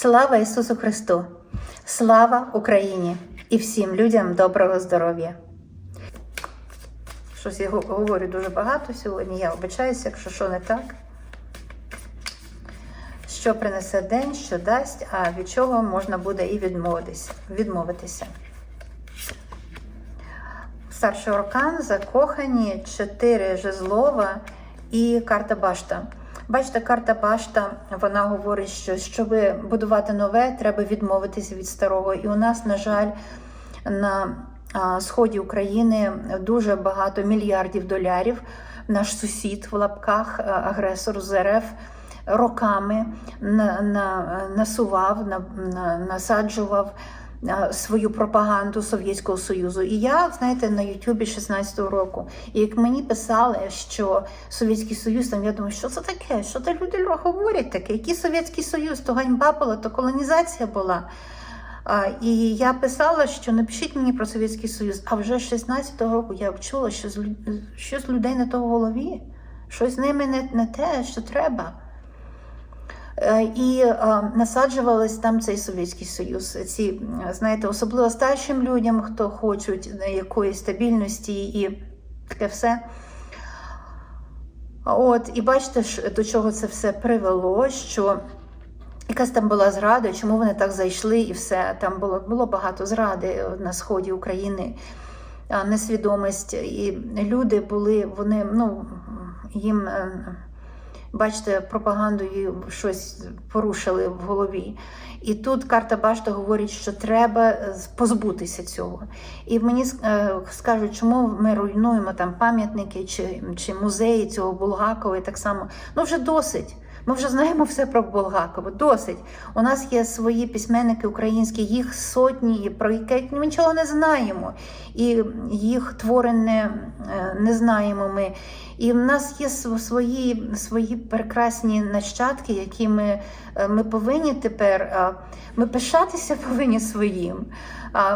Слава Ісусу Христу! Слава Україні і всім людям доброго здоров'я! Щось я говорю дуже багато сьогодні. Я обичаюся, якщо що не так. Що принесе день, що дасть, а від чого можна буде і відмовитися. Старший аркан, закохані, чотири жезлова і карта башта. Бачите, карта башта, вона говорить, що щоб будувати нове, треба відмовитися від старого. І у нас, на жаль, на сході України дуже багато мільярдів долярів. Наш сусід в лапках, агресор з РФ, роками на, на, насував, на, на, насаджував свою пропаганду Совєтського Союзу. І я, знаєте, на Ютубі 16-го року. І як мені писали, що Совєтський Союз, там я думаю, що це таке? Що це люди говорять таке? Який Совєтський Союз? То ганьба була, то колонізація була. І я писала, що напишіть мені про Совєтський Союз. А вже з 16-го року я чула, що щось людей не то в голові, щось з ними не, не те, що треба. Е, І е, насаджувались там цей Совєтський Союз. Ці, е, знаєте, особливо старшим людям, хто хочуть якоїсь стабільності і таке все. От, і бачите, до чого це все привело, що якась там була зрада, чому вони так зайшли, і все. Там було, було багато зради на сході України, несвідомість. І люди були, вони, ну, їм, бачите, пропагандою щось порушили в голові. І тут карта Башта говорить, що треба е, позбутися цього. І мені е, скажуть, чому ми руйнуємо там пам'ятники чи, чи музеї цього Булгакова і так само. Ну вже досить. Ми вже знаємо все про Булгакова. Досить. У нас є свої письменники українські, їх сотні, про які ми нічого не знаємо. І їх твори не, е, не знаємо ми. І в нас є свої, свої прекрасні нащадки, які ми, е, ми повинні тепер, е, ми пишатися повинні своїм.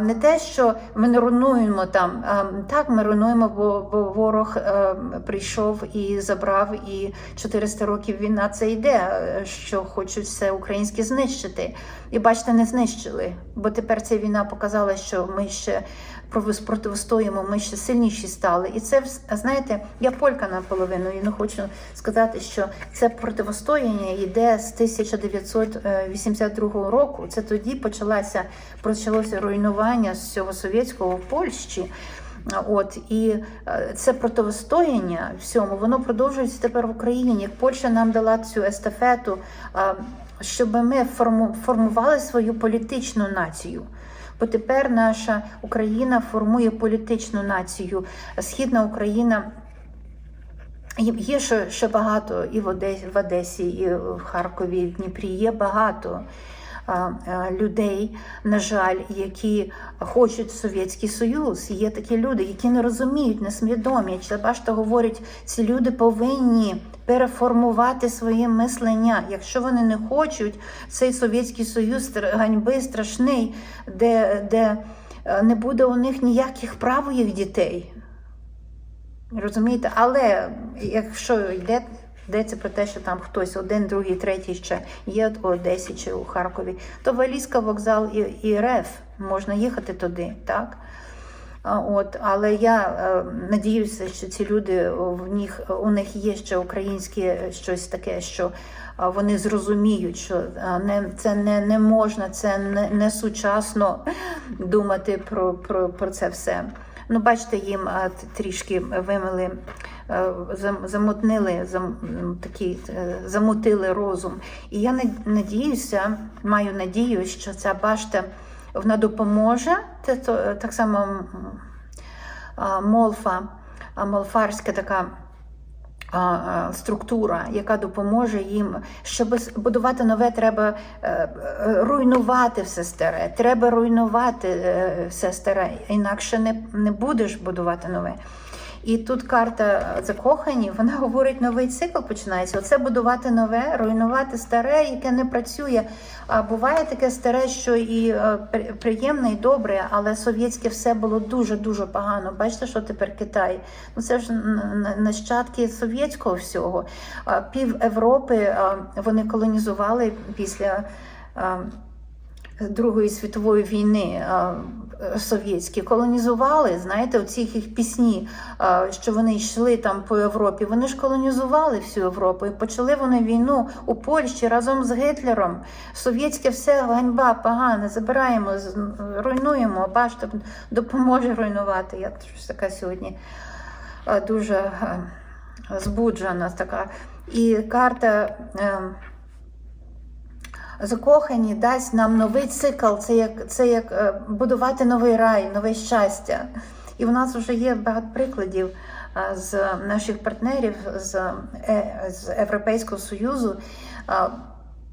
Не те, що ми не руйнуємо там. Так, ми руйнуємо, бо, бо ворог е, прийшов і забрав, і 400 років війна це йде, що хочуть все українське знищити. І бачите, не знищили. Бо тепер ця війна показала, що ми ще протистоїмо, ми ще сильніші стали. І це знаєте, я полька наполовину, і не хочу сказати, що це протистояння йде з 1982 року. Це тоді почалося почалося руйнування всього совєтського в Польщі. От і е, це протистояння всьому, воно продовжується тепер в Україні. Як Польща нам дала цю естафету, е, щоб ми формували свою політичну націю. Бо тепер наша Україна формує політичну націю. Східна Україна Є- ще, ще багато і в Одесі, в Одесі, і в Харкові, і в Дніпрі. Є багато людей, на жаль, які хочуть Совєтський Союз. Є такі люди, які не розуміють, несвідомі. Чи бачите, говорять, ці люди повинні переформувати своє мислення. Якщо вони не хочуть, цей Совєтський Союз ганьби страшний, де, де е, не буде у них ніяких прав у їх дітей. Розумієте, але якщо йде, йдеться про те, що там хтось один, другий, третій ще є у Одесі чи у Харкові, то Валізка вокзал і, і РФ можна їхати туди, так? От, але я е, надіюся, що ці люди в них у них є ще українське щось таке, що вони зрозуміють, що не це не, не можна, це не, не сучасно думати про, про, про це все. Ну, бачите, їм трішки вимили, е, замутнили, зам, такі, е, замутили розум. І я надіюся, маю надію, що ця башта вона допоможе. Це е, так само молфа, молфарська така. А, Структура, яка допоможе їм, щоб будувати нове, треба е, е, руйнувати все старе. Треба руйнувати е, все старе, інакше не, не будеш будувати нове. І тут карта закохані, вона говорить, новий цикл починається. Оце будувати нове, руйнувати старе, яке не працює. А буває таке старе, що і е, приємне, і добре, але совєтське все було дуже дуже погано. Бачите, що тепер Китай? Ну це ж нащадки совєтського всього. Пів Європи вони колонізували після. е, Другої світової війни е, совєтські колонізували, знаєте, оці їх пісні, е, що вони йшли там по Європі. Вони ж колонізували всю Європу і почали вони війну у Польщі разом з Гітлером. Совєтське все ганьба, погане, забираємо, руйнуємо. Башта допоможе руйнувати. Я щось така сьогодні е, дуже е, збуджена така. І карта. Закохані дасть нам новий цикл, це як, це як е, будувати новий рай, нове щастя. І в нас вже є багато прикладів е, з наших партнерів з, е, з Європейського Союзу.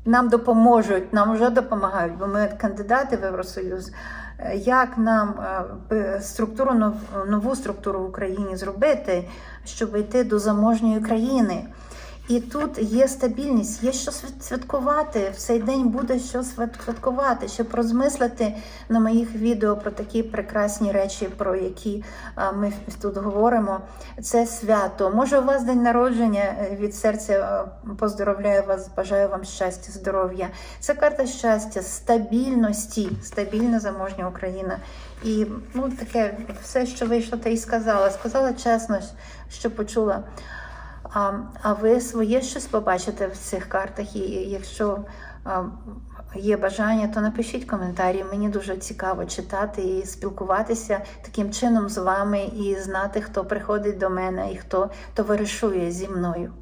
Нам допоможуть, нам вже допомагають, бо ми кандидати в Євросоюз. Як нам структуру нову структуру в Україні зробити, щоб йти до заможньої країни? І тут є стабільність, є що святкувати. В цей день буде що свят- святкувати, щоб розмислити на моїх відео про такі прекрасні речі, про які ми тут говоримо. Це свято. Може, у вас день народження е, від серця е, поздоровляю вас, бажаю вам щастя, здоров'я. Це карта щастя, стабільності, стабільна заможня Україна. І ну таке все, що вийшло, те й сказала. Сказала чесно, що почула. А, а ви своє щось побачите в цих картах? І якщо є бажання, то напишіть коментарі. Мені дуже цікаво читати і спілкуватися таким чином з вами і знати, хто приходить до мене і хто товаришує зі мною.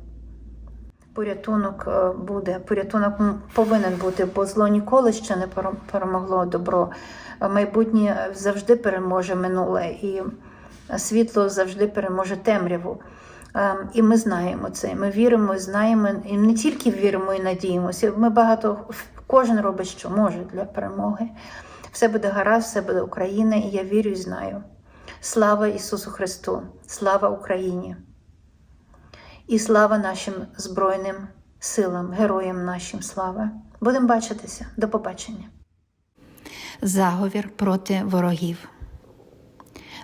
Порятунок е, буде, порятунок повинен бути, бо зло ніколи ще не перемогло добро. Майбутнє завжди переможе минуле, і світло завжди переможе темряву. Е, І ми знаємо це. Ми віримо, знаємо, і не тільки віримо і надіємося. Ми багато кожен робить, що може для перемоги. Все буде гаразд, все буде Україна, і я вірю і знаю. Слава Ісусу Христу! Слава Україні! І слава нашим Збройним силам, героям нашим слава. Будемо бачитися. До побачення. Заговір проти ворогів.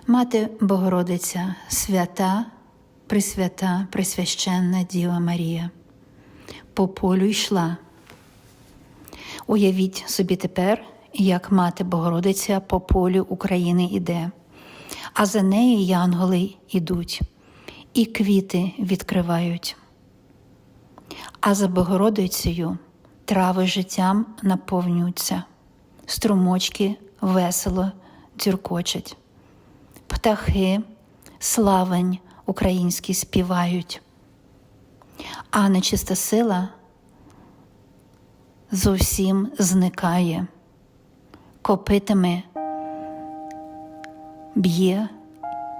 Мати Богородиця, свята, присвята, присвященна Діва Марія. По полю йшла. Уявіть собі тепер, як мати Богородиця по полю України іде, а за нею янголи йдуть, і квіти відкривають. А за Богородицею трави життям наповнюються, струмочки весело дзюркочуть, птахи, славень українські співають, а нечиста сила зовсім зникає, копитами б'є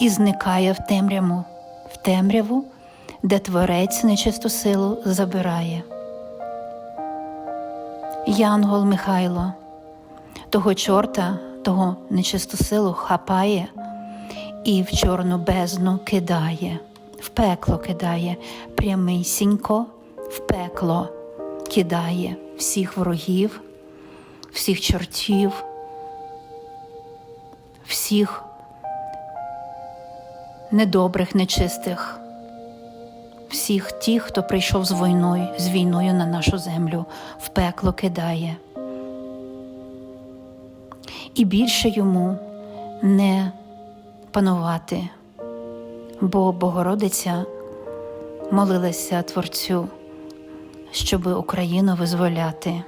і зникає в темряву, в темряву, де творець нечисту силу забирає. Янгол Михайло, того чорта, того нечисту силу хапає і в чорну бездну кидає, в пекло кидає, прямисінько в пекло кидає всіх ворогів, всіх чортів, всіх недобрих, нечистих, всіх тих, хто прийшов з війною, з війною на нашу землю, в пекло кидає. І більше йому не панувати, бо Богородиця молилася Творцю, щоб Україну визволяти.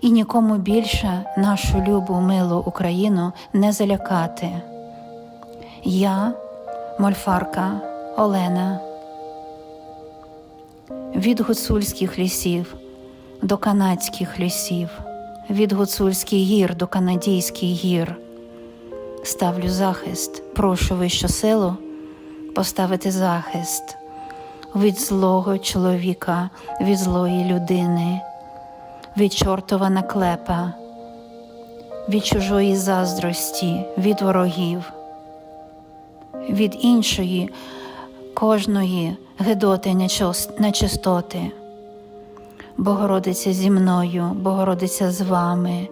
І нікому більше нашу любу милу Україну не залякати. Я, мольфарка Олена, від гуцульських лісів до канадських лісів, від гуцульських гір до канадійських гір. Ставлю захист, прошу вищу силу поставити захист від злого чоловіка, від злої людини, від чортова наклепа, від чужої заздрості, від ворогів, від іншої кожної гидоти нечистоти. Богородиця зі мною, Богородиця з вами,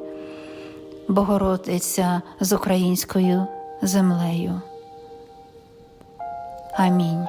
Богородиця з українською землею. Амінь.